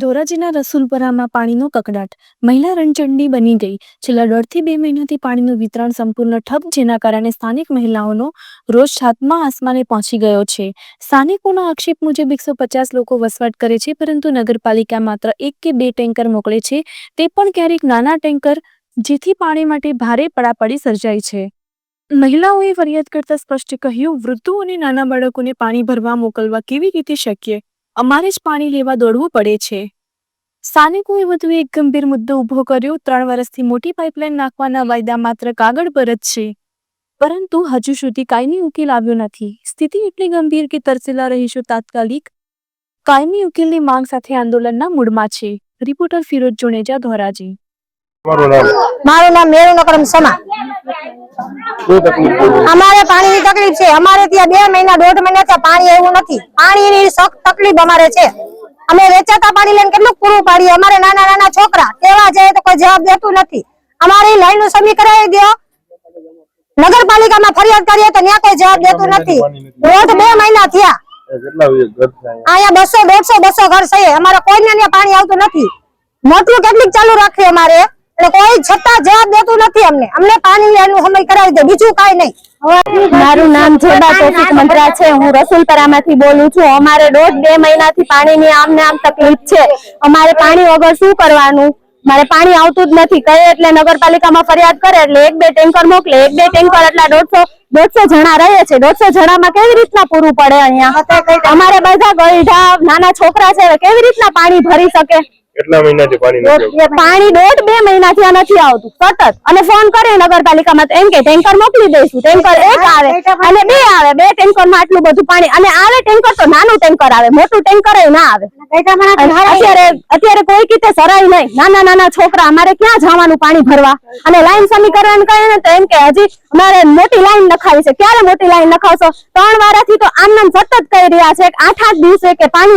ધોરાજીના રસુલપરામાં પાણીનો કકડાટ. મહિલા રણચંડી બની ગઈ. છેલ્લા દોઢથી બે મહિનાથી પાણીનું વિતરણ સંપૂર્ણ ઠપ, જેના કારણે સ્થાનિક મહિલાઓનો રોષ સાતમા આસમાને પહોંચી ગયો છે. સ્થાનિકોના આક્ષેપ મુજબ એકસો પચાસ લોકો વસવાટ કરે છે, પરંતુ નગરપાલિકા માત્ર એક કે બે ટેન્કર મોકલે છે. તે પણ ક્યારેક નાના ટેન્કર, જેથી પાણી માટે ભારે પડાપડી સર્જાય છે. મહિલાઓએ ફરિયાદ કરતા સ્પષ્ટ કહ્યું, વૃદ્ધો અને નાના બાળકોને પાણી ભરવા મોકલવા કેવી રીતે શક્ય? અમારે જ પાણી લેવા દોડવું પડે છે. સ્થાનિકોએ વધુ એક ગંભીર મુદ્દો ઊભો કર્યો. ત્રણ વર્ષથી મોટી પાઇપલાઇન નાખવાના વાયદા માત્ર કાગળ પર જ છે. પરંતુ હજુ સુધી કાયમી ઉકેલ આવ્યો નથી. સ્થિતિ એટલી ગંભીર કે તરસેલા રહીશો તાત્કાલિક કાયમી ઉકેલની માંગ સાથે આંદોલનના મૂળમાં છે. રિપોર્ટર ફિરોજ જોનેજા ધોરાજી. મારું નામ મેરુ નકરમ સમા? અમારે પાણીની તકલીફ છે. અમારે ત્યાં બે મહિના, દોઢ મહિના પાણી એવું નથી. પાણીની સખત તકલીફ અમારે છે. અમે વેચાતા પાણી લઈને કેટલું પૂરું પાડીએ? અમારે નાના નાના છોકરા કેવા જાય તો કોઈ જવાબ દેતું નથી. અમારી લાઈનનું સમી કરાવી દો. નગરપાલિકામાં ફરિયાદ કરીએ તો ત્યાં કોઈ જવાબ દેતું નથી. દોઢ બે મહિના થયા. અહીંયા? બસો, દોઢસો, બસો ઘર છે. અમારે કોઈને ત્યાં પાણી આવતું નથી. મોટલું કેટલીક ચાલુ રાખ્યું અમારે. એટલે કોઈ છતાં જવાબ દેતું નથી અમને. અમને પાણી લેવાનું સમય કરાવી દે બીજું કઈ નહીં. મારું નામ જોડા તોફિક મંત્રા છે. હું રસુલપરામાંથી બોલું છું. અમારે દોઢ બે મહિનાથી પાણીની આમ ને આમ તકલીફ છે. અમારે પાણી વગર શું કરવાનું? મારે પાણી આવતું જ નથી. કહે એટલે નગરપાલિકામાં ફરિયાદ કરે એટલે એક બે ટેન્કર મોકલે એક બે ટેન્કર એટલા દોઢસો દોઢસો જણા રહે છે. દોઢસો જણામાં કેવી રીતના પૂરું પડે અહીંયા? અમારે બધા ગઈઢા નાના છોકરા છે. કેવી રીતના પાણી ભરી શકે? કેટલા મહિનાથી પાણી નથી આવતું? પાણી દોઢ બે મહિનાથી આ નથી આવતું સતત. અને ફોન કરે નગરપાલિકામાં તો એમ કે ટેન્કર મોકલી દઈશું ટેન્કર એક આવે અને બે આવે બે ટેન્કરમાં આટલું બધું પાણી અને આવે ટેન્કર તો નાનું ટેન્કર આવે મોટું ટેન્કર ના આવે. અત્યારે અત્યારે કોઈ કીતે સરાય નહીં નાના નાના છોકરા અમારે ક્યાં જવાનું પાણી ભરવા? અને લાઈન સમીકરણ કહે ને તો એમ કે હજી અમારે મોટી લાઈન નખાવી છે ક્યારે મોટી લાઈન નખાવશો? ત્રણ વારાથી તો આમ નામ સતત કહી રહ્યા છે આઠ આઠ દિવસે કે પાણી